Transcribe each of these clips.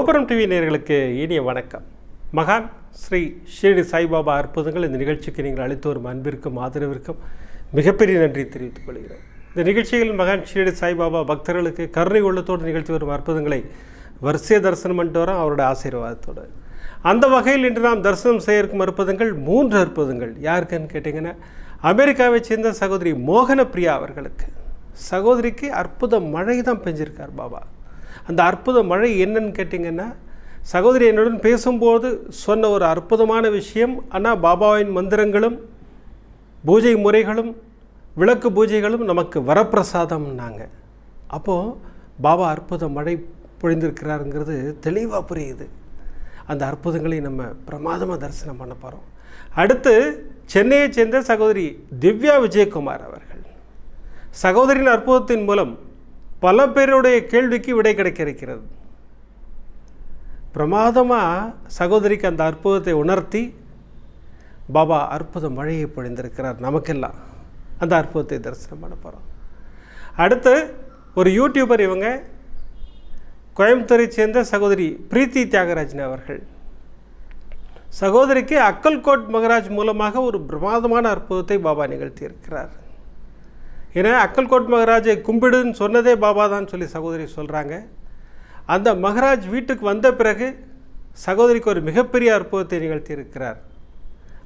கோபுரம் டிவி நேர்களுக்கு இனிய வணக்கம். மகான் ஸ்ரீ ஷீரடி சாய்பாபா அற்புதங்கள் இந்த நிகழ்ச்சிக்கு நீங்கள் அளித்து வரும் அன்பிற்கும் ஆதரவிற்கும் மிகப்பெரிய நன்றி தெரிவித்துக் கொள்கிறோம் இந்த நிகழ்ச்சியில் மகான் ஷீரடி சாய்பாபா பக்தர்களுக்கு கருணை உள்ளத்தோடு நிகழ்த்தி வரும் அற்புதங்களை வரிசைய தரிசனம் பண்ணிட்டு வரோம் அவரோட ஆசீர்வாதத்தோடு. அந்த வகையில் இன்று நாம் தரிசனம் செய்ய இருக்கும் அற்புதங்கள் மூன்று அற்புதங்கள். யாருக்குன்னு கேட்டிங்கன்னா அமெரிக்காவைச் சேர்ந்த சகோதரி மோகன பிரியா அவர்களுக்கு. சகோதரிக்கு அற்புத மழை தான் பெஞ்சிருக்கார் பாபா. அந்த அற்புத மழை என்னன்னு கேட்டிங்கன்னா சகோதரி என்னுடன் பேசும்போது சொன்ன ஒரு அற்புதமான விஷயம் ஆனால் பாபாவின் மந்திரங்களும் பூஜை முறைகளும் விளக்கு பூஜைகளும் நமக்கு வரப்பிரசாதம்னாங்க. அப்போது பாபா அற்புத மழை பொழிந்திருக்கிறாருங்கிறது தெளிவாக புரியுது. அந்த அற்புதங்களை நம்ம பிரமாதமாக தரிசனம் பண்ண போகிறோம் அடுத்து சென்னையைச் சேர்ந்த சகோதரி திவ்யா விஜயகுமார் அவர்கள். சகோதரியின் அற்புதத்தின் மூலம் பல பேருடைய கேள்விக்கு விடை கிடைக்க இருக்கிறது பிரமாதமாக சகோதரிக்கு அந்த அற்புதத்தை உணர்த்தி பாபா அற்புத மழையை பொழிந்திருக்கிறார். நமக்கெல்லாம் அந்த அற்புதத்தை தரிசனம் பண்ண போகிறோம் அடுத்து ஒரு யூடியூபர் இவங்க கோயம்புத்தூரை சேர்ந்த சகோதரி பிரீத்தி தியாகராஜன் அவர்கள். சகோதரிக்கு அக்கல்கோட் மகராஜ் மூலமாக ஒரு பிரமாதமான அற்புதத்தை பாபா நிகழ்த்தியிருக்கிறார். ஏன்னா அக்கல்கோட் மகராஜை கும்பிடுன்னு சொன்னதே பாபா தான் சொல்லி சகோதரி சொல்கிறாங்க அந்த மகராஜ் வீட்டுக்கு வந்த பிறகு சகோதரிக்கு ஒரு மிகப்பெரிய அற்புதத்தை நிகழ்த்தியிருக்கிறார்.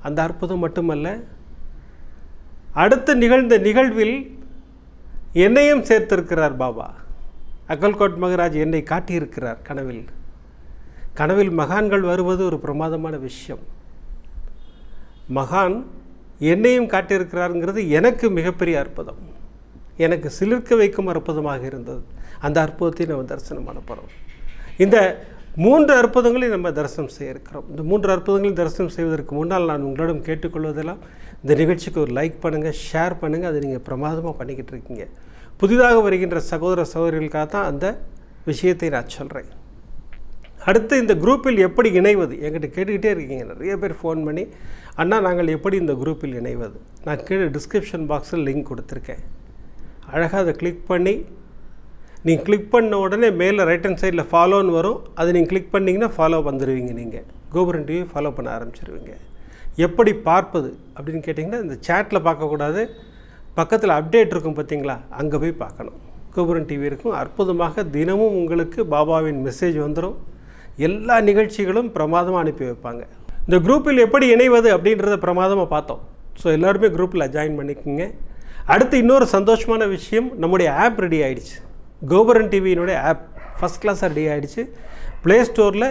அந்த அற்புதம் மட்டுமல்ல அடுத்து நிகழ்ந்த நிகழ்வில் என்னையும் சேர்த்திருக்கிறார் பாபா. அக்கல்கோட் மகராஜ் என்னை காட்டியிருக்கிறார் கனவில். கனவில் மகான்கள் வருவது ஒரு பிரமாதமான விஷயம். மகான் என்னையும் காட்டியிருக்கிறாருங்கிறது எனக்கு மிகப்பெரிய அற்புதம். எனக்கு சிலிர்க்க வைக்கும் அற்புதமாக இருந்தது. அந்த அற்புதத்தை நம்ம தரிசனம் பண்ண போகிறோம் இந்த மூன்று அற்புதங்களை நம்ம தரிசனம் செய்ய இருக்கிறோம் இந்த மூன்று அற்புதங்களையும் தரிசனம் செய்வதற்கு முன்னால் நான் உங்களிடம் கேட்டுக்கொள்வதெல்லாம் இந்த நிகழ்ச்சிக்கு ஒரு லைக் பண்ணுங்கள் ஷேர் பண்ணுங்கள் அதை நீங்கள் பிரமாதமாக பண்ணிக்கிட்டு இருக்கீங்க. புதிதாக வருகின்ற சகோதர சகோதரிகளுக்காக தான் அந்த விஷயத்தை நான் சொல்கிறேன் அடுத்து இந்த குரூப்பில் எப்படி இணைவது? என்கிட்ட கேட்டுக்கிட்டே இருக்கீங்க. நிறைய பேர் ஃபோன் பண்ணி அண்ணா நாங்கள் எப்படி இந்த குரூப்பில் இணைவது? நான் கீழே டிஸ்கிரிப்ஷன் பாக்ஸில் லிங்க் கொடுத்துருக்கேன். அழகாக அதை கிளிக் பண்ணி நீங்கள் கிளிக் பண்ண உடனே மேலே ரைட் ஹேண்ட் சைடில் ஃபாலோன்னு வரும். அதை நீங்கள் கிளிக் பண்ணிங்கன்னா ஃபாலோ வந்துடுவீங்க நீங்கள் கோபுரன் டிவி ஃபாலோ பண்ண ஆரம்பிச்சிருவீங்க. எப்படி பார்ப்பது அப்படின்னு கேட்டிங்கன்னா இந்த சேட்டில் பார்க்கக்கூடாது. பக்கத்தில் அப்டேட் இருக்கும் பார்த்தீங்களா? அங்கே போய் பார்க்கணும். கோபுரன் டிவி இருக்கும். அற்புதமாக தினமும் உங்களுக்கு பாபாவின் மெசேஜ் வந்துடும் எல்லா நிகழ்ச்சிகளும் பிரமாதமாக அனுப்பி வைப்பாங்க. இந்த குரூப்பில் எப்படி இணைவது அப்படின்றத பிரமாதமாக பார்த்தோம். ஸோ எல்லோருமே குரூப்பில் ஜாயின் பண்ணிக்கோங்க. அடுத்து இன்னொரு சந்தோஷமான விஷயம் நம்முடைய ஆப் ரெடி ஆகிடுச்சு கோபுரன் டிவியினுடைய ஆப் ஃபஸ்ட் கிளாஸாக ரெடி ஆகிடுச்சு ப்ளே ஸ்டோரில்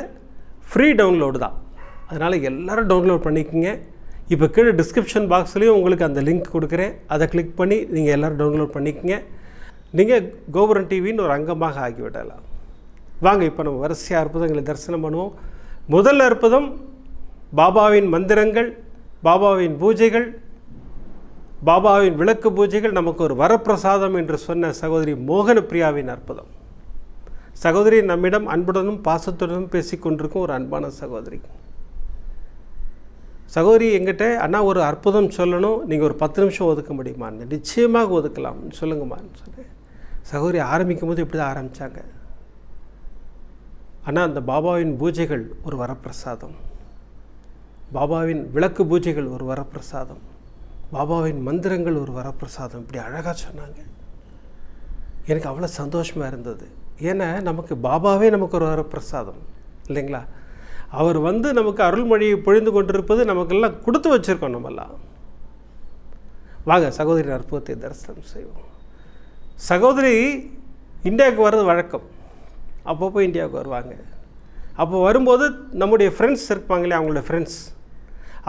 ஃப்ரீ டவுன்லோடு தான். அதனால் எல்லோரும் டவுன்லோட் பண்ணிக்கோங்க. இப்போ கீழே டிஸ்கிரிப்ஷன் பாக்ஸ்லேயும் உங்களுக்கு அந்த லிங்க் கொடுக்குறேன். அதை கிளிக் பண்ணி நீங்கள் எல்லோரும் டவுன்லோட் பண்ணிக்கோங்க. நீங்கள் கோபுரன் டிவின்னு ஒரு அங்கமாக ஆக்கிவிடலாம். வாங்க இப்போ நம்ம வரிசையாக அற்புதங்களை தரிசனம் பண்ணுவோம். முதல் அற்புதம் பாபாவின் மந்திரங்கள் பாபாவின் பூஜைகள் பாபாவின் விளக்கு பூஜைகள் நமக்கு ஒரு வரப்பிரசாதம் என்று சொன்ன சகோதரி மோகன பிரியாவின் அற்புதம். சகோதரி நம்மிடம் அன்புடனும் பாசத்துடனும் பேசிக்கொண்டிருக்கும் ஒரு அன்பான சகோதரி. சகோதரி எங்கிட்ட அண்ணா ஒரு அற்புதம் சொல்லணும். நீங்கள் ஒரு பத்து நிமிஷம் ஒதுக்க முடியுமான்னு நிச்சயமாக ஒதுக்கலாம். சொல்லுங்கம்மான்னு சொன்னேன். சகோதரி ஆரம்பிக்கும் போது இப்படி தான் ஆரம்பித்தாங்க ஆனால் அந்த பாபாவின் பூஜைகள் ஒரு வரப்பிரசாதம். பாபாவின் விளக்கு பூஜைகள் ஒரு வரப்பிரசாதம். பாபாவின் மந்திரங்கள் ஒரு வரப்பிரசாதம். இப்படி அழகாக சொன்னாங்க. எனக்கு அவ்வளோ சந்தோஷமாக இருந்தது. ஏன்னா நமக்கு பாபாவே நமக்கு ஒரு வரப்பிரசாதம். இல்லைங்களா? அவர் வந்து நமக்கு அருள்மொழியை பொழிந்து கொண்டிருப்பது நமக்கெல்லாம் கொடுத்து வச்சுருக்கோம் நம்மெல்லாம். வாங்க சகோதரி அற்புதத்தை தரிசனம் செய்வோம். சகோதரி இந்தியாவுக்கு வர்றது வழக்கம். அப்பப்போ இந்தியாவுக்கு வருவாங்க. அப்போ வரும்போது நம்முடைய ஃப்ரெண்ட்ஸ் இருப்பாங்களே அவங்களோட ஃப்ரெண்ட்ஸ்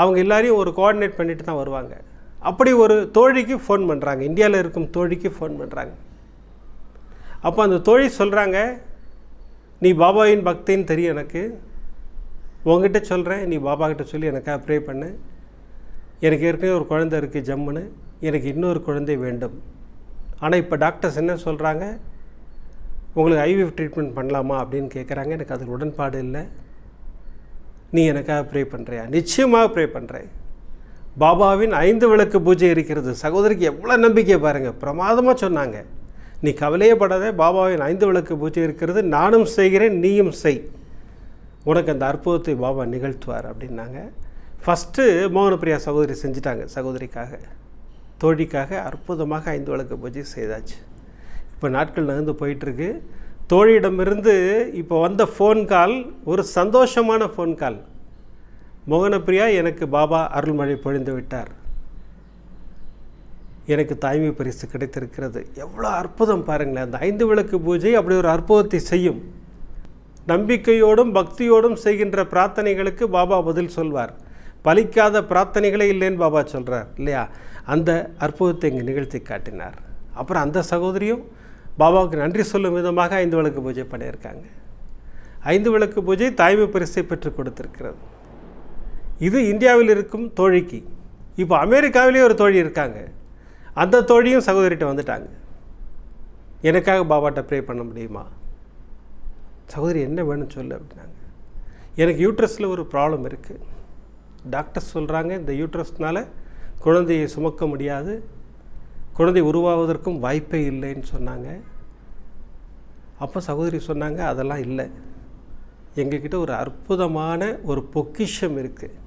அவங்க எல்லாரையும் ஒரு கோஆர்டினேட் பண்ணிட்டு தான் வருவாங்க. அப்படி ஒரு தோழிக்கு ஃபோன் பண்ணுறாங்க இந்தியாவில் இருக்கும் தோழிக்கு ஃபோன் பண்ணுறாங்க அப்போ அந்த தோழி சொல்கிறாங்க நீ பாபாவின் பக்தின்னு தெரியும் எனக்கு. உங்ககிட்ட சொல்கிறேன் நீ பாபா கிட்ட சொல்லி எனக்காக ப்ரே பண்ணு. எனக்கு ஏற்கனவே ஒரு குழந்தை இருக்குது ஜம்முன்னு. எனக்கு இன்னொரு குழந்தை வேண்டும். ஆனால் இப்போ டாக்டர்ஸ் என்ன சொல்கிறாங்க உங்களுக்கு ஐவிஎஃப் ட்ரீட்மெண்ட் பண்ணலாமா? அப்படின்னு கேட்குறாங்க எனக்கு அதில் உடன்பாடு இல்லை. நீ எனக்காக ப்ரே பண்ணுறியா நிச்சயமாக ப்ரே பண்ணுறேன் பாபாவின் ஐந்து விளக்கு பூஜை இருக்கிறது. சகோதரிக்கு எவ்வளோ நம்பிக்கை பாருங்கள் பிரமாதமாக சொன்னாங்க. நீ கவலையே படாத பாபாவின் ஐந்து விளக்கு பூஜை இருக்கிறது. நானும் செய்கிறேன் நீயும் செய். உனக்கு அந்த அற்புதத்தை பாபா நிகழ்த்துவார் அப்படின்னாங்க. ஃபஸ்ட்டு மோகனப்பிரியா சகோதரி செஞ்சிட்டாங்க சகோதரிக்காக. தோழிக்காக அற்புதமாக ஐந்து விளக்கு பூஜை செய்தாச்சு. இப்போ நாட்கள் நகர்ந்து போயிட்டுருக்கு. தோழியிடமிருந்து இப்போ வந்த ஃபோன் கால் ஒரு சந்தோஷமான ஃபோன் கால் மோகனப்பிரியா எனக்கு பாபா அருள்மழை பொழிந்து விட்டார். எனக்கு தாய்மை பரிசு கிடைத்திருக்கிறது. எவ்வளோ அற்புதம் பாருங்களேன். அந்த ஐந்து விளக்கு பூஜை அப்படி ஒரு அற்புதத்தை செய்யும். நம்பிக்கையோடும் பக்தியோடும் செய்கின்ற பிரார்த்தனைகளுக்கு பாபா பதில் சொல்வார். பலிக்காத பிரார்த்தனைகளே இல்லைன்னு பாபா சொல்கிறார் இல்லையா? அந்த அற்புதத்தை இங்கே நிகழ்த்தி காட்டினார். அப்புறம் அந்த சகோதரியும் பாபாவுக்கு நன்றி சொல்லும் விதமாக ஐந்து விளக்கு பூஜை பண்ணியிருக்காங்க. ஐந்து விளக்கு பூஜை தாய்மை பரிசை பெற்றுக் கொடுத்திருக்கிறது. இது இந்தியாவில் இருக்கும் தோழிக்கு. இப்போ அமெரிக்காவிலேயே ஒரு தோழி இருக்காங்க. அந்த தோழியும் சகோதரிகிட்ட வந்துட்டாங்க. எனக்காக பாபாட்ட ப்ரே பண்ண முடியுமா? சகோதரி என்ன வேணும்னு சொல்லு அப்படின்னாங்க. எனக்கு யூட்ரஸில் ஒரு ப்ராப்ளம் இருக்குது டாக்டர் சொல்கிறாங்க இந்த யூட்ரஸ்னால் குழந்தையை சுமக்க முடியாது. குழந்தை உருவாவதற்கும் வாய்ப்பே இல்லைன்னு சொன்னாங்க. அப்போ சகோதரி சொன்னாங்க அதெல்லாம் இல்லை. எங்ககிட்ட ஒரு அற்புதமான ஒரு பொக்கிஷம் இருக்குது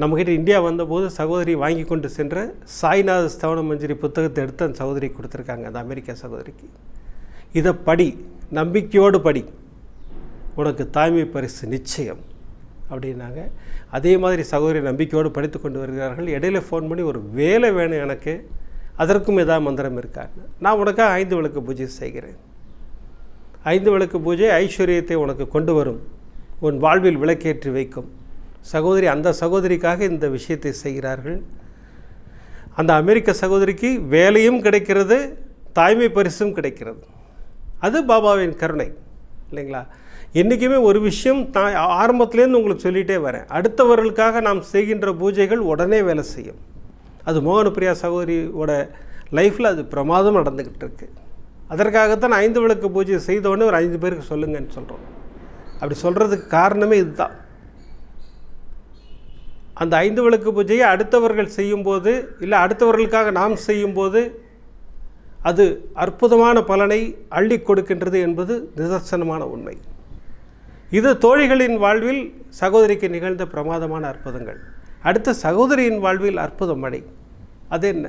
நம்மக்கிட்ட இந்தியா வந்தபோது சகோதரி வாங்கி கொண்டு சென்ற சாய்நாத ஸ்தவன மஞ்சரி புத்தகத்தை எடுத்து அந்த சகோதரி கொடுத்துருக்காங்க அந்த அமெரிக்கா சகோதரிக்கு. இதை படி நம்பிக்கையோடு படி. உனக்கு தாய்மை பரிசு நிச்சயம் அப்படின்னாங்க. அதே மாதிரி சகோதரி நம்பிக்கையோடு படித்து கொண்டு வருகிறார்கள். இடையில ஃபோன் பண்ணி ஒரு வேலை வேணும் எனக்கு. அதற்கும் ஏதாவது மந்திரம் இருக்காங்க நான் உனக்காக ஐந்து விளக்கு பூஜை செய்கிறேன். ஐந்து விளக்கு பூஜை ஐஸ்வர்யத்தை உனக்கு கொண்டு வரும். உன் வாழ்வில் விளக்கேற்றி வைக்கும். சகோதரி அந்த சகோதரிக்காக இந்த விஷயத்தை செய்கிறார்கள். அந்த அமெரிக்க சகோதரிக்கு வேலையும் கிடைக்கிறது தாய்மை பரிசும் கிடைக்கிறது. அது பாபாவின் கருணை இல்லைங்களா? என்றைக்குமே ஒரு விஷயம் தான் ஆரம்பத்துலேருந்து உங்களுக்கு சொல்லிகிட்டே வரேன். அடுத்தவர்களுக்காக நாம் செய்கின்ற பூஜைகள் உடனே வேலை செய்யும். அது மோகனப்பிரியா சகோதரியோட லைஃப்பில் அது பிரமாதம் நடந்துக்கிட்டு இருக்குது அதற்காகத்தான் ஐந்து விளக்கு பூஜை செய்தோடனே ஒரு ஐந்து பேருக்கு சொல்லுங்கன்னு சொல்கிறோம் அப்படி சொல்கிறதுக்கு காரணமே இதுதான். அந்த ஐந்து விளக்கு பூஜையை அடுத்தவர்கள் செய்யும்போது இல்லை அடுத்தவர்களுக்காக நாம் செய்யும்போது அது அற்புதமான பலனை அள்ளி கொடுக்கின்றது என்பது நிதர்சனமான உண்மை. இது தோழிகளின் வாழ்வில் சகோதரிக்கு நிகழ்ந்த பிரமாதமான அற்புதங்கள். அடுத்த சகோதரியின் வாழ்வில் அற்புதம் மழை அது என்ன?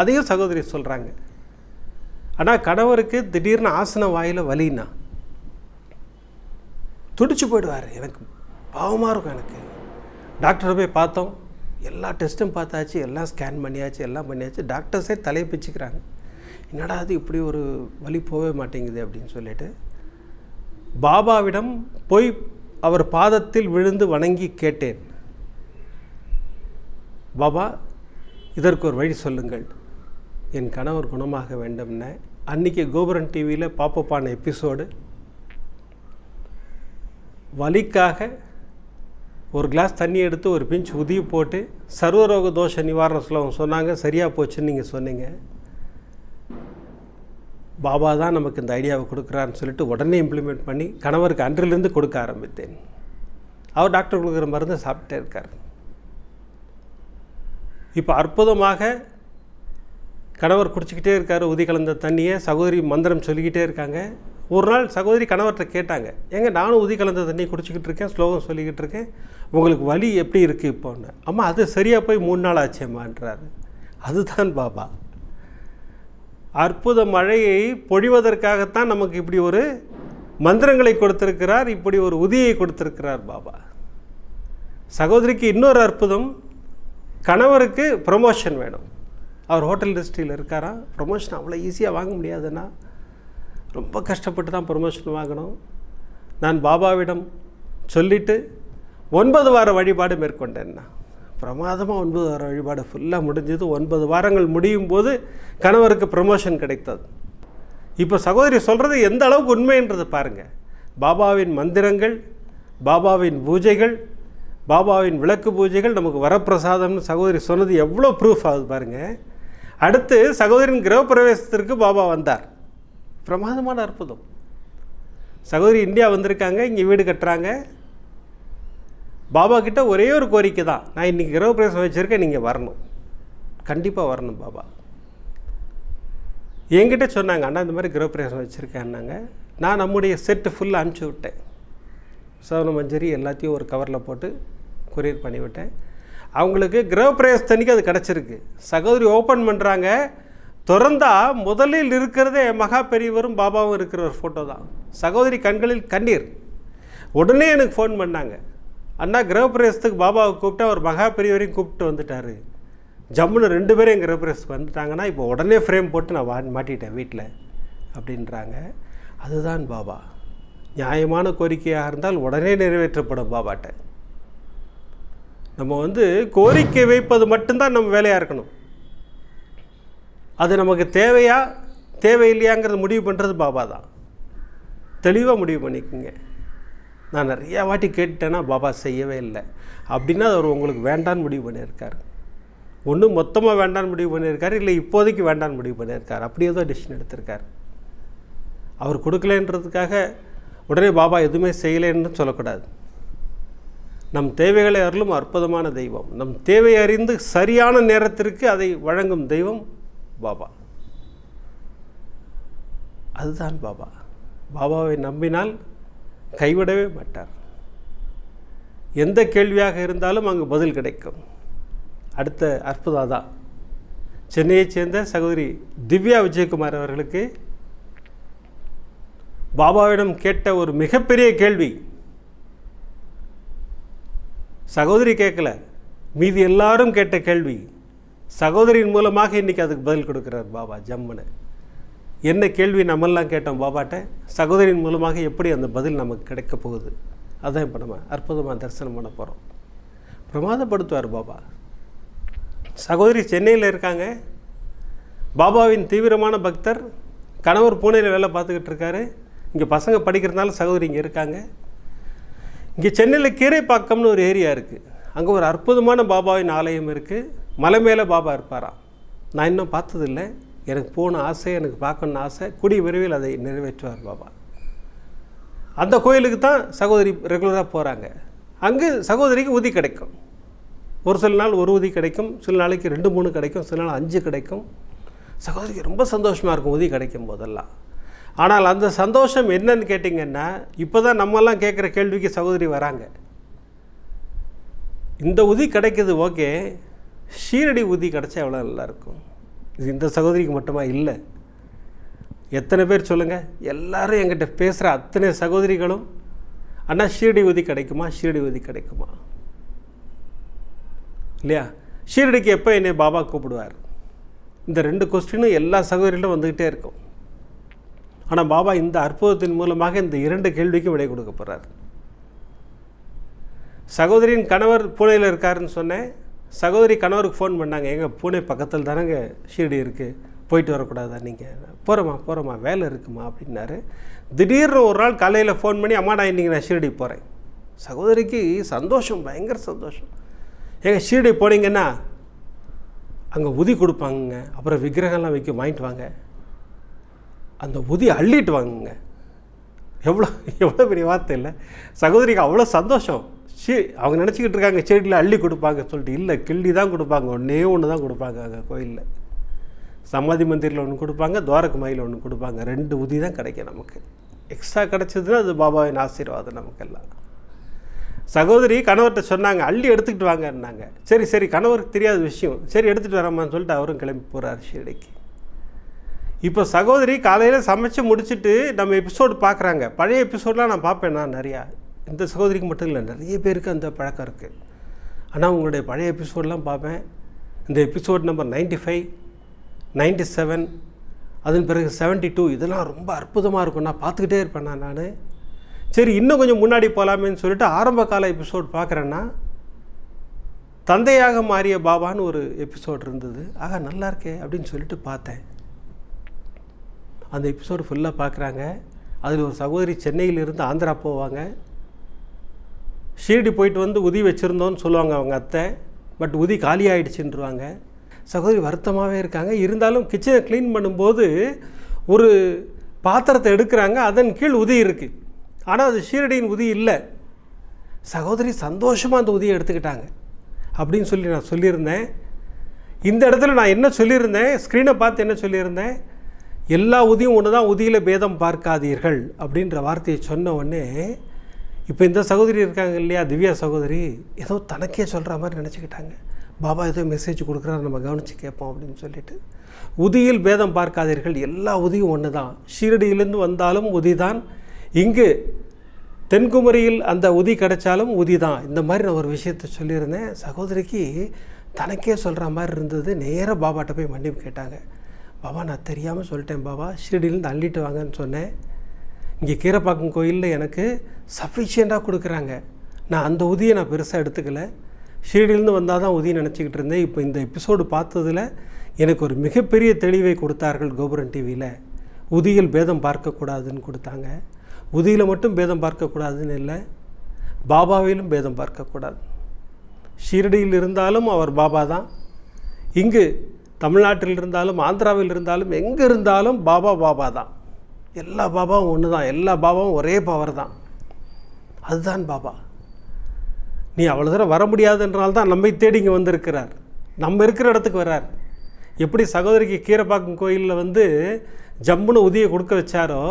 அதையும் சகோதரி சொல்கிறாங்க ஆனால் கணவருக்கு திடீர்னு ஆசன வாயில் வலின்னா துடிச்சு போயிடுவார் எனக்கு. பாவமாக இருக்கும் எனக்கு. டாக்டரை போய் பார்த்தோம். எல்லா டெஸ்ட்டும் பார்த்தாச்சு எல்லாம் ஸ்கேன் பண்ணியாச்சு எல்லாம் பண்ணியாச்சு. டாக்டர்ஸே தலையை பிச்சுக்கிறாங்க. என்னடா அது இப்படி ஒரு வழி போகவே மாட்டேங்குது அப்படின்னு சொல்லிட்டு பாபாவிடம் போய் அவர் பாதத்தில் விழுந்து வணங்கி கேட்டேன். பாபா இதற்கு ஒரு வழி சொல்லுங்கள். என் கணவர் குணமாக வேண்டும்னு. அன்றைக்கி கோபுரன் டிவியில் பாப்பப்பான எபிசோடு வலிக்காக ஒரு கிளாஸ் தண்ணி எடுத்து ஒரு பிஞ்ச் உதவி போட்டு சர்வரோக தோஷ நிவாரண ஸ்லோகம் சொன்னாங்க. சரியாக போச்சுன்னு நீங்கள் சொன்னீங்க. பாபா தான் நமக்கு இந்த ஐடியாவை கொடுக்குறாருன்னு சொல்லிட்டு உடனே இம்ப்ளிமெண்ட் பண்ணி கணவருக்கு அன்றிலிருந்து கொடுக்க ஆரம்பித்தேன். அவர் டாக்டர் கொடுக்குற மருந்து சாப்பிட்டே இருக்கார். இப்போ அற்புதமாக கணவர் குடிச்சிக்கிட்டே இருக்கார். உதி கலந்த தண்ணியை சகோதரி மந்திரம் சொல்லிக்கிட்டே இருக்காங்க. ஒரு நாள் சகோதரி கணவர்கிட்ட கேட்டாங்க ஏங்க நானும் உதி கலந்த தண்ணி குடிச்சிக்கிட்டு இருக்கேன் ஸ்லோகம் சொல்லிக்கிட்டு இருக்கேன். உங்களுக்கு வலி எப்படி இருக்குது இப்போன்னு அம்மா அது சரியாக போய் மூணு நாள் ஆச்சேம்மான்றாரு. அதுதான் பாபா. அற்புத மழையை பொழிவதற்காகத்தான் நமக்கு இப்படி ஒரு மந்திரங்களை கொடுத்திருக்கிறார் இப்படி ஒரு உதியை கொடுத்திருக்கிறார் பாபா. சகோதரிக்கு இன்னொரு அற்புதம் கணவருக்கு ப்ரொமோஷன் வேணும். அவர் ஹோட்டல் இண்டஸ்ட்ரியில் இருக்காரா? ப்ரொமோஷன் அவ்வளோ ஈஸியாக வாங்க முடியாதுன்னா ரொம்ப கஷ்டப்பட்டு தான் ப்ரொமோஷன் வாங்கணும். நான் பாபாவிடம் சொல்லிவிட்டு ஒன்பது வார வழிபாடு மேற்கொண்டேன்னா பிரமாதமாக ஒன்பது வார வழிபாடு ஃபுல்லாக முடிஞ்சது. ஒன்பது வாரங்கள் முடியும் போது கணவருக்கு ப்ரமோஷன் கிடைத்தது. இப்போ சகோதரி சொல்கிறது எந்த அளவுக்கு உண்மைன்றது பாருங்கள் பாபாவின் மந்திரங்கள் பாபாவின் பூஜைகள் பாபாவின் விளக்கு பூஜைகள் நமக்கு வரப்பிரசாதம்னு சகோதரி சொன்னது எவ்வளோ ப்ரூஃப் ஆகுது பாருங்கள் அடுத்து சகோதரின் கிரகப்பிரவேசத்திற்கு பாபா வந்தார். பிரமாதமான அற்புதம். சகோதரி இந்தியா வந்திருக்காங்க இங்கே வீடு கட்டுறாங்க. பாபா கிட்ட ஒரே ஒரு கோரிக்கை தான். நான் இன்றைக்கி கிரகப்பிரவேசம் வச்சுருக்கேன் நீங்கள் வரணும். கண்டிப்பாக வரணும் பாபா. என்கிட்ட சொன்னாங்க அண்ணா இந்த மாதிரி கிரகப்பிரவேசம் வச்சுருக்கேன்னாங்க. நான் நம்முடைய செட்டு ஃபுல்லாக அனுப்பிச்சி விட்டேன். சவன மஞ்சரி எல்லாத்தையும் ஒரு கவரில் போட்டு கொரியர் பண்ணிவிட்டேன். அவங்களுக்கு கிரகப்பிரவேசத்தன்னைக்கு அது கிடச்சிருக்கு. சகோதரி ஓப்பன் பண்ணுறாங்க திறந்தா முதலில் இருக்கிறதே மகா பெரியவரும் பாபாவும் இருக்கிற ஒரு ஃபோட்டோ தான். சகோதரி கண்களில் கண்ணீர். உடனே எனக்கு ஃபோன் பண்ணாங்க. அண்ணா கிரகப்பிரவேசத்துக்கு பாபாவை கூப்பிட்டு அவர் மகா பெரியவரையும் கூப்பிட்டு வந்துட்டார். ஜம்முன்னு ரெண்டு பேரும் எங்கள் கிரகப்பிரவேசத்துக்கு வந்துட்டாங்கன்னா இப்போ உடனே ஃப்ரேம் போட்டு நான் வா மாட்டிட்டேன் வீட்டில் அப்படின்றாங்க. அதுதான் பாபா. நியாயமான கோரிக்கையாக இருந்தால் உடனே நிறைவேற்றப்படும் பாபாட்ட. நம்ம வந்து கோரிக்கை வைப்பது மட்டும்தான் நம்ம வேலையாக இருக்கணும். அது நமக்கு தேவையா தேவையில்லையாங்கிறத முடிவு பண்ணுறது பாபா தான். தெளிவாக முடிவு பண்ணிக்கோங்க. நான் நிறையா வாட்டி கேட்டுட்டேன்னா பாபா செய்யவே இல்லை. அப்படின்னா அவர் உங்களுக்கு வேண்டான்னு முடிவு பண்ணியிருக்காரு. ஒன்று மொத்தமாக வேண்டான்னு முடிவு பண்ணியிருக்காரு இல்லை இப்போதைக்கு வேண்டான்னு முடிவு பண்ணியிருக்காரு. அப்படியே தான் டிசிஷன் எடுத்திருக்காரு. அவர் கொடுக்கலன்றதுக்காக உடனே பாபா எதுவுமே செய்யலைன்னு சொல்லக்கூடாது. நம் தேவைகளை அருளும் அற்புதமான தெய்வம். நம் தேவை அறிந்து சரியான நேரத்திற்கு அதை வழங்கும் தெய்வம் பாபா. அதுதான் பாபா. பாபாவை நம்பினால் கைவிடவே மாட்டார். எந்த கேள்வியாக இருந்தாலும் அங்கு பதில் கிடைக்கும். அடுத்த அற்புதா தான் சென்னையைச் சேர்ந்த சகோதரி திவ்யா விஜயகுமார் அவர்களுக்கு பாபாவிடம் கேட்ட ஒரு மிகப்பெரிய கேள்வி. சகோதரி கேட்கல மீதி எல்லாரும் கேட்ட கேள்வி சகோதரியின் மூலமாக இன்றைக்கி அதுக்கு பதில் கொடுக்குறார் பாபா ஜம்முன்னு. என்ன கேள்வி நம்மெல்லாம் கேட்டோம் பாபாட்ட? சகோதரியின் மூலமாக எப்படி அந்த பதில் நமக்கு கிடைக்க போகுது? அதான் இப்போ நம்ம அற்புதமாக தரிசனம் பண்ண போகிறோம் பிரமாதப்படுத்துவார் பாபா. சகோதரி சென்னையில் இருக்காங்க. பாபாவின் தீவிரமான பக்தர். கணவர் பூனேயில் வேலை பார்த்துக்கிட்டு இருக்காரு. இங்கே பசங்க படிக்கிறதுனால சகோதரி இங்கே இருக்காங்க. இங்கே சென்னையில் கீரைப்பாக்கம்னு ஒரு ஏரியா இருக்குது அங்கே ஒரு அற்புதமான பாபாவின் ஆலயம் இருக்குது மலை மேலே பாபா இருப்பாரா? நான் இன்னும் பார்த்ததில்லை. எனக்கு போன ஆசை எனக்கு பார்க்கணுன்னு ஆசை. கூடிய விரைவில் அதை நிறைவேற்றுவார் பாபா. அந்த கோயிலுக்கு தான் சகோதரி ரெகுலராக போகிறாங்க அங்கே சகோதரிக்கு உதி கிடைக்கும். ஒரு சில நாள் ஒரு உதி கிடைக்கும். சில நாளைக்கு ரெண்டு மூணு கிடைக்கும். சில நாள் அஞ்சு கிடைக்கும். சகோதரிக்கு ரொம்ப சந்தோஷமாக இருக்கும் உதி கிடைக்கும் போதெல்லாம். ஆனால் அந்த சந்தோஷம் என்னன்னு கேட்டிங்கன்னா இப்போ தான் நம்மெல்லாம் கேட்குற கேள்விக்கு சகோதரி வராங்க. இந்த உதி கிடைக்கிது ஓகே. ஷீரடி ஊதி கிடச்சா எவ்வளோ நல்லாயிருக்கும் இது இந்த சகோதரிக்கு மட்டுமா? இல்லை. எத்தனை பேர் சொல்லுங்கள் எல்லாரும் எங்கிட்ட பேசுகிற அத்தனை சகோதரிகளும் அண்ணா ஷீரடி ஊதி கிடைக்குமா? ஷீரடி ஊதி கிடைக்குமா? இல்லையா? ஷீரடிக்கு எப்போ என்னை பாபா கூப்பிடுவார்? இந்த ரெண்டு கொஸ்டினும் எல்லா சகோதரிகளும் வந்துக்கிட்டே இருக்கும். ஆனால் பாபா இந்த அற்புதத்தின் மூலமாக இந்த இரண்டு கேள்விக்கும் விடை கொடுக்க போகிறார் சகோதரியின் கணவர் புனேயில் இருக்காருன்னு சொன்னேன். சகோதரி கணவருக்கு ஃபோன் பண்ணாங்க. எங்கள் பூனே பக்கத்தில் தானேங்க ஷீரடி இருக்குது போயிட்டு வரக்கூடாதா நீங்கள் போகிறோமா போகிறோமா வேலை இருக்குமா? அப்படின்னாரு. திடீர்னு ஒரு நாள் காலையில் ஃபோன் பண்ணி அம்மா நான் இன்றைக்கி நான் ஷீரடி போகிறேன் சகோதரிக்கு சந்தோஷம் பயங்கர சந்தோஷம். ஏங்க ஷீரடி போனீங்கன்னா அங்கே உதி கொடுப்பாங்கங்க. அப்புறம் விக்கிரகம்லாம் வைக்க வாங்கிட்டு வாங்க. அந்த உதி அள்ளிட்டு வாங்குங்க. எவ்வளோ எவ்வளோ பெரிய வார்த்தை இல்லை. சகோதரிக்கு அவ்வளோ சந்தோஷம். ஷீ அவங்க நினச்சிக்கிட்டு இருக்காங்க செடியில் அள்ளி கொடுப்பாங்க சொல்லிட்டு. இல்லை கிள்ளி தான் கொடுப்பாங்க. ஒன்றே ஒன்று தான் கொடுப்பாங்க அங்கே கோயிலில். சமாதி மந்திரில் ஒன்று கொடுப்பாங்க துவாரகுமாயில் ஒன்று கொடுப்பாங்க. ரெண்டு உதி தான் கிடைக்கும் நமக்கு. எக்ஸ்ட்ரா கிடச்சதுன்னா அது பாபாவின் ஆசீர்வாதம் நமக்கெல்லாம். சகோதரி கணவர்கிட்ட சொன்னாங்க அள்ளி எடுத்துக்கிட்டு வாங்கன்னாங்க. சரி சரி கணவருக்கு தெரியாத விஷயம். சரி எடுத்துகிட்டு வரமான்னு சொல்லிட்டு அவரும் கிளம்பி போகிறார் ஷீரடிக்கு. இப்போ சகோதரி காலையில் சமைச்சு முடிச்சுட்டு நம்ம எபிசோடு பார்க்குறாங்க. பழைய எபிசோடெலாம் நான் பார்ப்பேன் நான் நிறையா. இந்த சகோதரிக்கு மட்டும் இல்லை நிறைய பேருக்கு அந்த பழக்கம் இருக்குது ஆனால் உங்களுடைய பழைய எபிசோடெலாம் பார்ப்பேன். இந்த episode number ninety five ninety seven அதன் பிறகு செவன்ட்டி டூ இதெல்லாம் ரொம்ப அற்புதமாக இருக்கும். நான் பார்த்துக்கிட்டே இருப்பேன் நான் நான். சரி இன்னும் கொஞ்சம் முன்னாடி போகலாமேன்னு சொல்லிட்டு ஆரம்ப கால எபிசோட் பார்க்குறேன்னா தந்தையாக மாறிய பாபான்னு ஒரு எபிசோட் இருந்தது. ஆக நல்லா இருக்கே அப்படின்னு சொல்லிட்டு பார்த்தேன். அந்த எபிசோடு ஃபுல்லாக பார்க்குறாங்க. அதில் ஒரு சகோதரி சென்னையிலிருந்து ஆந்திரா போவாங்க. ஷீரடி போயிட்டு வந்து உதி வச்சுருந்தோன்னு சொல்லுவாங்க அவங்க அத்தை. பட் உதி காலி ஆகிடுச்சுன்றாங்க சகோதரி வருத்தமாகவே இருக்காங்க. இருந்தாலும் கிச்சனை க்ளீன் பண்ணும்போது ஒரு பாத்திரத்தை எடுக்கிறாங்க. அதன் கீழ் உதி இருக்குது ஆனால் அது ஷீரடியின் உதி இல்லை. சகோதரி சந்தோஷமாக அந்த உதியை எடுத்துக்கிட்டாங்க. அப்படின்னு சொல்லி நான் சொல்லியிருந்தேன். இந்த இடத்துல நான் என்ன சொல்லியிருந்தேன்? ஸ்க்ரீனை பார்த்து என்ன சொல்லியிருந்தேன்? எல்லா உதியும் ஒன்று தான் உதியில் பேதம் பார்க்காதீர்கள் அப்படின்ற வார்த்தையை சொன்ன உடனே இப்போ இந்த சகோதரி இருக்காங்க இல்லையா திவ்யா சகோதரி ஏதோ தனக்கே சொல்கிற மாதிரி நினச்சிக்கிட்டாங்க. பாபா ஏதோ மெசேஜ் கொடுக்குறாரு நம்ம கவனித்து கேட்போம் அப்படின்னு சொல்லிட்டு. உதியில் பேதம் பார்க்காதீர்கள் எல்லா உதியும் ஒன்று தான் ஷீரடியிலேருந்து வந்தாலும் உதி தான் இங்கு தென்குமரியில் அந்த உதி கிடைச்சாலும் உதி தான் இந்த மாதிரி நான் ஒரு விஷயத்த சொல்லியிருந்தேன். சகோதரிக்கு தனக்கே சொல்கிற மாதிரி இருந்தது. நேராக பாபாட்ட போய் மன்னிப்பு கேட்டாங்க. பாபா நான் தெரியாமல் சொல்லிட்டேன் பாபா. ஷீரடியிலேருந்து அள்ளிட்டு வாங்கன்னு சொன்னேன். இங்கே கீரப்பாக்கம் கோயிலில் எனக்கு சஃபிஷியண்ட்டாக கொடுக்குறாங்க. நான் அந்த உதியை நான் பெருசாக எடுத்துக்கல. ஷீரடியிலேருந்து வந்தால் தான் உதவி நினச்சிக்கிட்டு இருந்தேன். இப்போ இந்த எபிசோடு பார்த்ததில் எனக்கு ஒரு மிகப்பெரிய தெளிவை கொடுத்தார்கள் கோபுரன் டிவியில் உதியில் பேதம் பார்க்கக்கூடாதுன்னு கொடுத்தாங்க. உதியில் மட்டும் பேதம் பார்க்கக்கூடாதுன்னு இல்லை பாபாவிலும் பேதம் பார்க்கக்கூடாது. ஷீரடியில் இருந்தாலும் அவர் பாபா தான். இங்கு தமிழ்நாட்டில் இருந்தாலும் ஆந்திராவில் இருந்தாலும் எங்கே இருந்தாலும் பாபா பாபா தான். எல்லா பாபாவும் ஒன்று தான் எல்லா பாபாவும் ஒரே பவர் தான். அதுதான் பாபா. நீ அவ்வளோ தூரம் வர முடியாதுன்றால்தான் நம்மை தேடி இங்கே வந்திருக்கிறார். நம்ம இருக்கிற இடத்துக்கு வர்றார். எப்படி சகோதரிக்கு கீரைப்பாக்கம் கோயிலில் வந்து ஜம்முன்னு உதியை கொடுக்க வச்சாரோ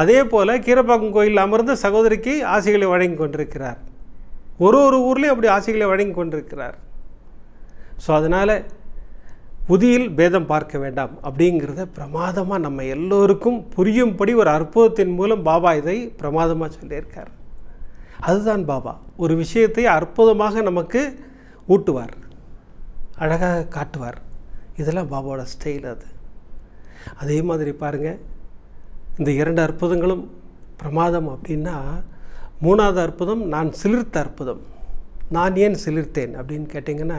அதே போல் கீரைப்பாக்கம் கோயிலில் அமர்ந்து சகோதரிக்கு ஆசைகளை வழங்கி கொண்டிருக்கிறார். ஒரு ஒரு ஊர்லேயும் அப்படி ஆசைகளை வழங்கி கொண்டிருக்கிறார். ஸோ அதனால் புதியில் பேதம் பார்க்க வேண்டாம் அப்படிங்கிறத பிரமாதமாக நம்ம எல்லோருக்கும் புரியும்படி ஒரு அற்புதத்தின் மூலம் பாபா இதை பிரமாதமாக சொல்லியிருக்கார். அதுதான் பாபா. ஒரு விஷயத்தை அற்புதமாக நமக்கு ஊட்டுவார். அழகாக காட்டுவார். இதெல்லாம் பாபாவோட ஸ்டைல் அது. அதே மாதிரி பாருங்கள் இந்த இரண்டு அற்புதங்களும் பிரமாதம் அப்படின்னா மூணாவது அற்புதம் நான் சிலிர்த்த அற்புதம். நான் ஏன் சிலிர்த்தேன் அப்படின்னு கேட்டிங்கன்னா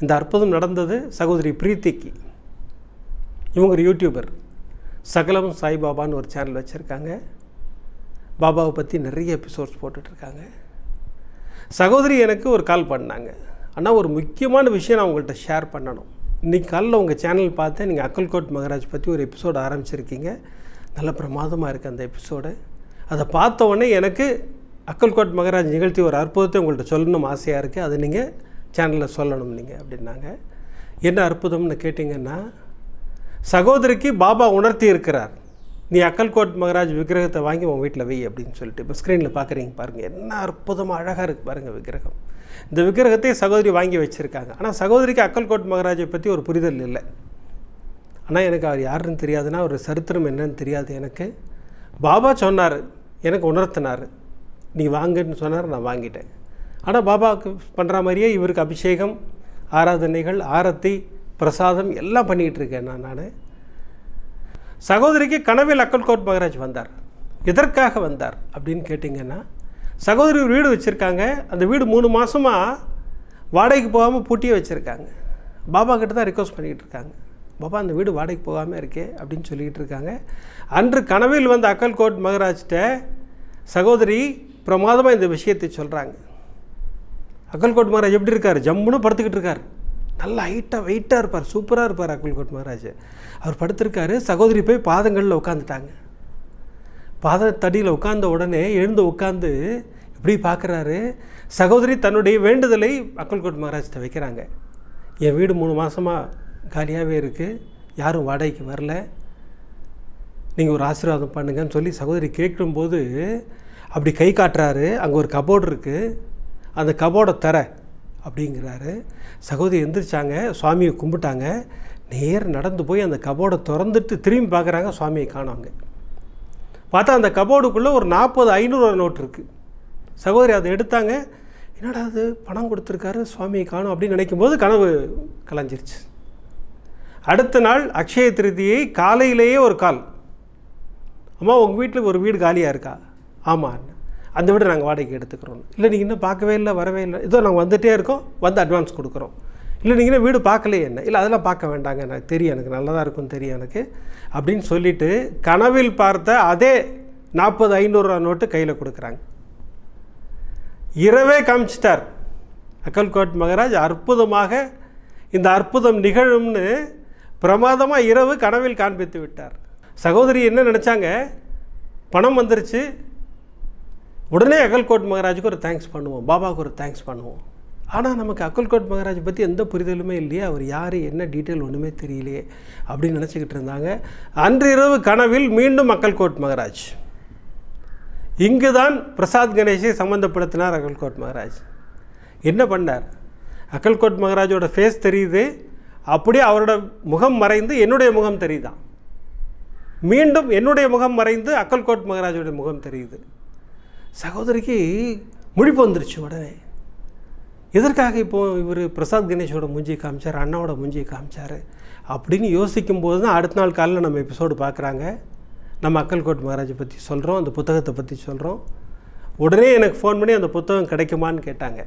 இந்த அற்புதம் நடந்தது சகோதரி பிரீத்திக்கு. இவங்க ஒரு யூடியூபர் சகலம் சாய்பாபான்னு ஒரு சேனல் வச்சுருக்காங்க. பாபாவை பற்றி நிறைய எபிசோட்ஸ் போட்டுட்ருக்காங்க. சகோதரி எனக்கு ஒரு கால் பண்ணாங்க. ஆனால் ஒரு முக்கியமான விஷயம் நான் உங்கள்கிட்ட ஷேர் பண்ணணும். இன்றைக்கி காலில் உங்கள் சேனல் பார்த்தேன். நீங்கள் அக்கல்கோட் மகராஜ் பற்றி ஒரு எபிசோடு ஆரம்பிச்சிருக்கீங்க. நல்ல பிரமாதமாக இருக்குது அந்த எபிசோடு அதை பார்த்த உடனே எனக்கு அக்கல்கோட் மகராஜ் நிகழ்த்தி ஒரு அற்புதத்தை உங்கள்கிட்ட சொல்லணும் ஆசையாக இருக்குது அதை நீங்கள் சேனலில் சொல்லணும் நீங்கள் அப்படின்னாங்க. என்ன அற்புதம்னு கேட்டிங்கன்னா சகோதரிக்கு பாபா உணர்த்தி இருக்கிறார். நீ அக்கல்கோட் மகராஜ் விக்கிரகத்தை வாங்கி உன் வீட்டில் வை அப்படின்னு சொல்லிட்டு இப்போ ஸ்க்ரீனில் பார்க்குறீங்க பாருங்கள் என்ன அற்புதமாக அழகாக இருக்குது பாருங்கள் விக்கிரகம். இந்த விக்கிரகத்தை சகோதரி வாங்கி வச்சுருக்காங்க. ஆனால் சகோதரிக்கு அக்கல்கோட் மகராஜை பற்றி ஒரு புரிதல் இல்லை. ஆனால் எனக்கு அவர் யாருன்னு தெரியாதுன்னா ஒரு சரித்திரம் என்னன்னு தெரியாது எனக்கு. பாபா சொன்னார் எனக்கு உணர்த்தினார். நீ வாங்கன்னு சொன்னார் நான் வாங்கிட்டேன். ஆனால் பாபாவுக்கு பண்ணுற மாதிரியே இவருக்கு அபிஷேகம் ஆராதனைகள் ஆரத்தி பிரசாதம் எல்லாம் பண்ணிக்கிட்டு இருக்கேன் நான் நான். சகோதரிக்கு கனவில் அக்கல்கோட் மகராஜ் வந்தார். எதற்காக வந்தார் அப்படின்னு கேட்டிங்கன்னா சகோதரி ஒரு வீடு வச்சுருக்காங்க. அந்த வீடு மூணு மாதமாக வாடகைக்கு போகாமல் பூட்டியே வச்சுருக்காங்க. பாபா கிட்ட தான் ரிக்வஸ்ட் பண்ணிக்கிட்டு இருக்காங்க. பாபா அந்த வீடு வாடகைக்கு போகாமல் இருக்கே அப்படின்னு சொல்லிக்கிட்டு இருக்காங்க. அன்று கனவில் வந்த அக்கல்கோட் மகராஜ்கிட்ட சகோதரி பிரமாதமாக இந்த விஷயத்தை சொல்கிறாங்க அக்கல்கோட் மகாராஜ் எப்படி இருக்கார்? ஜம்முன்னு படுத்துக்கிட்டு இருக்கார். நல்லா ஹைட்டாக வெயிட்டாக இருப்பார். சூப்பராக இருப்பார் அக்கல்கோட் மகாராஜ். அவர் படுத்திருக்காரு. சகோதரி போய் பாதங்களில் உட்காந்துட்டாங்க பாத தடியில் உட்கார்ந்த உடனே எழுந்து உட்காந்து இப்படி பார்க்குறாரு சகோதரி தன்னுடைய வேண்டுதலை அக்கல்கோட் மகாராஜ்கிட்ட வைக்கிறாங்க. என் வீடு மூணு மாதமாக காலியாகவே இருக்குது யாரும் வாடகைக்கு வரல. நீங்கள் ஒரு ஆசீர்வாதம் பண்ணுங்கன்னு சொல்லி சகோதரி கேட்கும்போது அப்படி கை காட்டுறாரு. அங்கே ஒரு கபோர்டு இருக்குது அந்த கபோர்டை தர அப்படிங்கிறாரு. சகோதரி எந்திரிச்சாங்க. சுவாமியை கும்பிட்டாங்க. நேர் நடந்து போய் அந்த கபோர்டை திறந்துட்டு திரும்பி பார்க்குறாங்க. சுவாமியை காணாங்க பார்த்தா அந்த கபோர்டுக்குள்ளே ஒரு நாற்பது ஐநூறு நோட் இருக்குது சகோதரி அதை எடுத்தாங்க. என்னடா அது பணம் கொடுத்துருக்காரு. சுவாமியை காணும் அப்படின்னு நினைக்கும் போது கனவு கலைஞ்சிருச்சு. அடுத்த நாள் அக்ஷய திருதியை காலையிலேயே ஒரு கால். அம்மா உங்கள் வீட்டில் ஒரு வீடு காலியாக இருக்கா? ஆமாம் அந்த வீடு நாங்கள் வாடகைக்கு எடுத்துக்கிறோம். இல்லை நீங்கள் இன்னும் பார்க்கவே இல்லை வரவே இல்லை. இதோ நாங்கள் வந்துகிட்டே இருக்கோம் வந்து அட்வான்ஸ் கொடுக்குறோம். இல்லை நீங்கள் இன்னும் வீடு பார்க்கலையே என்ன? இல்லை அதெல்லாம் பார்க்க வேண்டாங்க. எனக்கு தெரியும் எனக்கு நல்லதாக இருக்கும்னு தெரியும் எனக்கு. அப்படின்னு சொல்லிவிட்டு கனவில் பார்த்த அதே நாற்பது ஐநூறுரூவா நோட்டு கையில் கொடுக்குறாங்க. இரவே காமிச்சிட்டார். அக்கல்கோட் மகராஜ் அற்புதமாக இந்த அற்புதம் நிகழும்னு பிரமாதமாக இரவு கனவில் காண்பித்து விட்டார். சகோதரி என்ன நினச்சாங்க? பணம் வந்துருச்சு. உடனே அகல்கோட் மகாராஜுக்கு ஒரு தேங்க்ஸ் பண்ணுவோம். பாபாவுக்கு ஒரு தேங்க்ஸ் பண்ணுவோம். ஆனால் நமக்கு அக்கல்கோட் மகராஜ் பற்றி எந்த புரிதலுமே இல்லையே. அவர் யார் என்ன டீட்டெயில் ஒன்றுமே தெரியலையே அப்படின்னு நினச்சிக்கிட்டு இருந்தாங்க. அன்றிரவு கனவில் மீண்டும் அக்கல்கோட் மகராஜ். இங்கு தான் பிரசாத் கணேஷை சம்மந்தப்படுத்தினார் அகல்கோட் மகராஜ். என்ன பண்ணார்? அக்கல்கோட் மகராஜோட ஃபேஸ் தெரியுது. அப்படியே அவரோட முகம் மறைந்து என்னுடைய முகம் தெரியுதான் மீண்டும் என்னுடைய முகம் மறைந்து அக்கல்கோட் மகராஜோட முகம் தெரியுது. சகோதரிக்கு முழிப்பு வந்துருச்சு உடனே. எதற்காக இப்போ இவர் பிரசாத் கணேஷோட மூஞ்சியை காமிச்சார் அண்ணாவோட மூஞ்சியை காமிச்சார் அப்படின்னு யோசிக்கும் போது தான் அடுத்த நாள் காலையில் நம்ம எபிசோடு பார்க்குறாங்க. நம்ம அக்கல்கோட் மகாராஜை பற்றி சொல்கிறோம் அந்த புத்தகத்தை பற்றி சொல்கிறோம் உடனே எனக்கு ஃபோன் பண்ணி அந்த புத்தகம் கிடைக்குமான்னு கேட்டாங்க.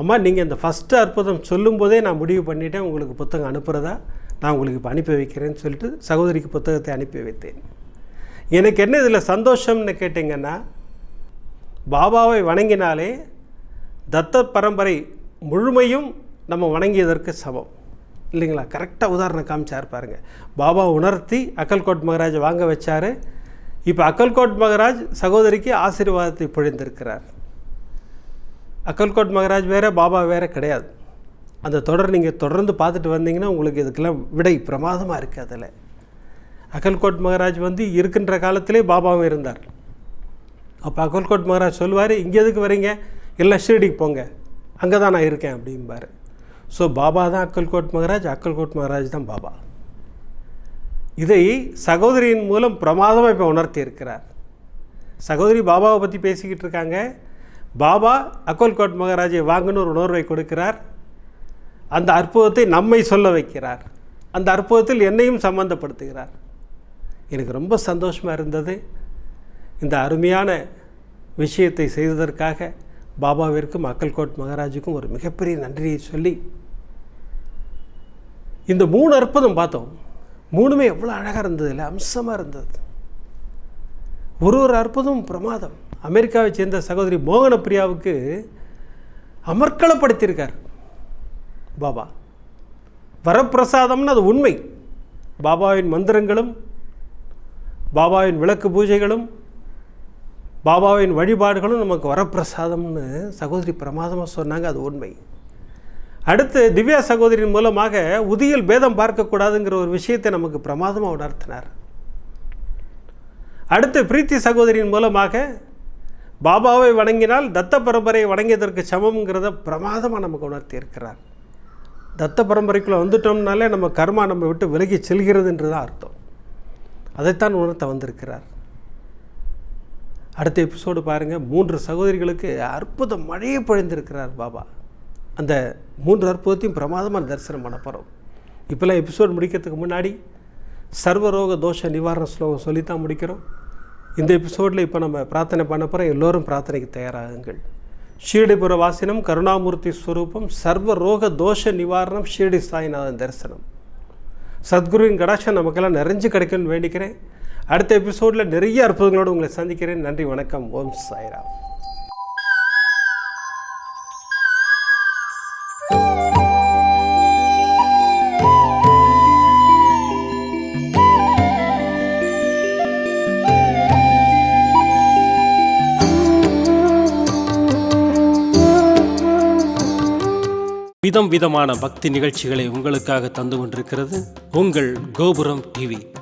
அம்மா நீங்கள் இந்த ஃபஸ்ட்டு அற்புதம் சொல்லும்போதே நான் முடிவு பண்ணிட்டேன் உங்களுக்கு புத்தகம் அனுப்புகிறதா நான் உங்களுக்கு இப்போ அனுப்பி வைக்கிறேன்னு சொல்லிட்டு சகோதரிக்கு புத்தகத்தை அனுப்பி வைத்தேன். எனக்கு என்ன இதில் சந்தோஷம்னு கேட்டிங்கன்னா பாபாவை வணங்கினாலே தத்த பரம்பரை முழுமையும் நம்ம வணங்கியதற்கு சமம். இல்லைங்களா? கரெக்டாக உதாரணம் காமிச்சார் பாருங்கள் பாபா உணர்த்தி அக்கல்கோட் மகராஜ் வாங்க வச்சார். இப்போ அக்கல்கோட் மகராஜ் சகோதரிக்கு ஆசீர்வாதத்தை பொழிந்திருக்கிறார். அக்கல்கோட் மகராஜ் வேறு பாபா வேறு கிடையாது. அந்த தொடர் நீங்கள் தொடர்ந்து பார்த்துட்டு வந்தீங்கன்னா உங்களுக்கு இதுக்கெல்லாம் விடை பிரமாதமாக இருக்குது அதில். அக்கல்கோட் மகராஜ் வந்து இருக்கின்ற காலத்திலே பாபாவும் இருந்தார். அப்போ அகல்கோட் மகாராஜ் சொல்லுவார் இங்கே எதுக்கு வரீங்க எல்லாம் ஷீரடிக்கு போங்க. அங்கே தான் நான் இருக்கேன் அப்படிம்பார். ஸோ பாபா தான் அக்கல்கோட் மகராஜ் அக்கல்கோட் மகராஜ் தான் பாபா. இதை சகோதரியின் மூலம் பிரமாதமாக இப்போ உணர்த்தி இருக்கிறார். சகோதரி பாபாவை பற்றி பேசிக்கிட்டு இருக்காங்க. பாபா அக்கோல்கோட் மகாராஜை வாங்கன்னு ஒரு உணர்வை கொடுக்கிறார். அந்த அற்புதத்தை நம்மை சொல்ல வைக்கிறார். அந்த அற்புதத்தில் என்னையும் சம்பந்தப்படுத்துகிறார். எனக்கு ரொம்ப சந்தோஷமாக இருந்தது. இந்த அருமையான விஷயத்தை செய்ததற்காக பாபாவிற்கும் அக்கல்கோட் மகாராஜுக்கும் ஒரு மிகப்பெரிய நன்றியை சொல்லி இந்த மூணு அற்புதம் பார்த்தோம். மூணுமே எவ்வளோ அழகாக இருந்தது இல்லை? அம்சமாக இருந்தது. ஒரு ஒரு அற்புதம் பிரமாதம். அமெரிக்காவை சேர்ந்த சகோதரி மோகன பிரியாவுக்கு அமர்க்களப்படுத்தியிருக்கார் பாபா. வரப்பிரசாதம்னு அது உண்மை. பாபாவின் மந்திரங்களும் பாபாவின் விளக்கு பூஜைகளும் பாபாவின் வழிபாடுகளும் நமக்கு வரப்பிரசாதம்னு சகோதரி பிரமாதமாக சொன்னாங்க அது உண்மை. அடுத்து திவ்யா சகோதரியின் மூலமாக உதியில் பேதம் பார்க்கக்கூடாதுங்கிற ஒரு விஷயத்தை நமக்கு பிரமாதமாக உணர்த்தினார். அடுத்து பிரீத்தி சகோதரியின் மூலமாக பாபாவை வணங்கினால் தத்த பரம்பரையை வணங்கியதற்கு சமம்ங்கிறத பிரமாதமாக நமக்கு உணர்த்தி இருக்கிறார் தத்த பரம்பரைக்குள்ளே வந்துட்டோம்னாலே நம்ம கர்மா நம்ம விட்டு விலகி செல்கிறதுன்றது தான் அர்த்தம். அதைத்தான் உணர்த்த வந்திருக்கிறார். அடுத்த எபிசோடு பாருங்கள் மூன்று சகோதரிகளுக்கு அற்புத மழையை பொழிந்திருக்கிறார் பாபா. அந்த மூன்று அற்புதத்தையும் பிரமாதமாக தரிசனம் பண்ண போகிறோம் இப்போல்லாம் எபிசோடு முடிக்கிறதுக்கு முன்னாடி சர்வரோக தோஷ நிவாரண ஸ்லோகம் சொல்லித்தான் முடிக்கிறோம். இந்த எபிசோடில் இப்போ நம்ம பிரார்த்தனை பண்ண போகிறோம் எல்லோரும் பிரார்த்தனைக்கு தயாராகுங்கள். ஷீரடிபுர வாசினம் கருணாமூர்த்தி ஸ்வரூபம் சர்வ ரோக தோஷ நிவாரணம் ஷீரடி சாய்நாதன் தரிசனம். சத்குருவின் கடாட்சம் நமக்கெல்லாம் நிறைஞ்சு கிடைக்கும்னு வேண்டிக்கிறேன். அடுத்த எபிசோடில் நிறைய அற்புதங்களோடு உங்களை சந்திக்கிறேன். நன்றி வணக்கம். ஓம் சாய்ராம். விதம் விதமான பக்தி நிகழ்ச்சிகளை உங்களுக்காக தந்து கொண்டிருக்கிறது உங்கள் கோபுரம் டிவி.